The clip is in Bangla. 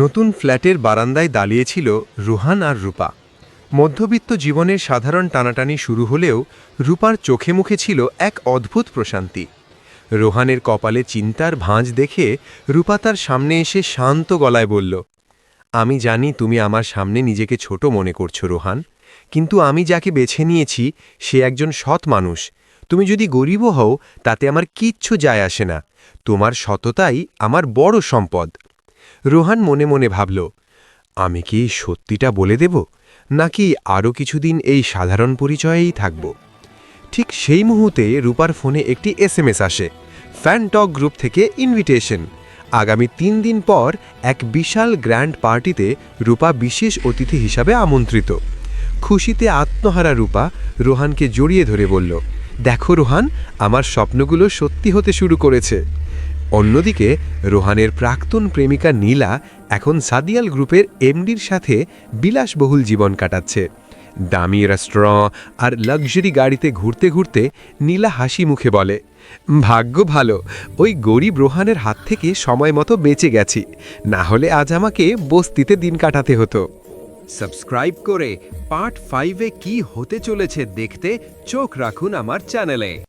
নতুন ফ্ল্যাটের বারান্দায় দাঁড়িয়েছিল রুহান আর রূপা। মধ্যবিত্ত জীবনের সাধারণ টানাটানি শুরু হলেও রূপার চোখে মুখে ছিল এক অদ্ভুত প্রশান্তি। রোহানের কপালে চিন্তার ভাঁজ দেখে রূপা তার সামনে এসে শান্ত গলায় বলল, আমি জানি তুমি আমার সামনে নিজেকে ছোট মনে করছ রোহান, কিন্তু আমি যাকে বেছে নিয়েছি সে একজন সৎ মানুষ। তুমি যদি গরিবও হও তাতে আমার কিচ্ছু যায় আসে না। তোমার সততাই আমার বড় সম্পদ। রোহান মনে মনে ভাবল, আমি কি সত্যিটা বলে দেব, নাকি আরও কিছুদিন এই সাধারণ পরিচয়েই থাকব? ঠিক সেই মুহূর্তে রূপার ফোনে একটি এসএমএস আসে ফ্যানটক গ্রুপ থেকে ইনভিটেশন। আগামী তিন দিন পর এক বিশাল গ্র্যান্ড পার্টিতে রূপা বিশেষ অতিথি হিসাবে আমন্ত্রিত। খুশিতে আত্মহারা রূপা রোহানকে জড়িয়ে ধরে বলল, দেখো রোহান, আমার স্বপ্নগুলো সত্যি হতে শুরু করেছে। অন্যদিকে, রোহানের প্রাক্তন প্রেমিকা নীলা এখন সাদিয়াল গ্রুপের এমডির সাথে বিলাসবহুল জীবন কাটাচ্ছে। দামি রেস্টুরেন্ট আর লাক্সারি গাড়িতে ঘুরতে ঘুরতে নীলা হাসি মুখে বলে, ভাগ্য ভালো, ওই গরিব রোহানের হাত থেকে সময় মতো বেঁচে গেছি। না হলে আজ আমাকে বস্তিতে দিন কাটাতে হতো। সাবস্ক্রাইব করে পার্ট ফাইভে কি হতে চলেছে দেখতে চোখ রাখুন আমার চ্যানেলে।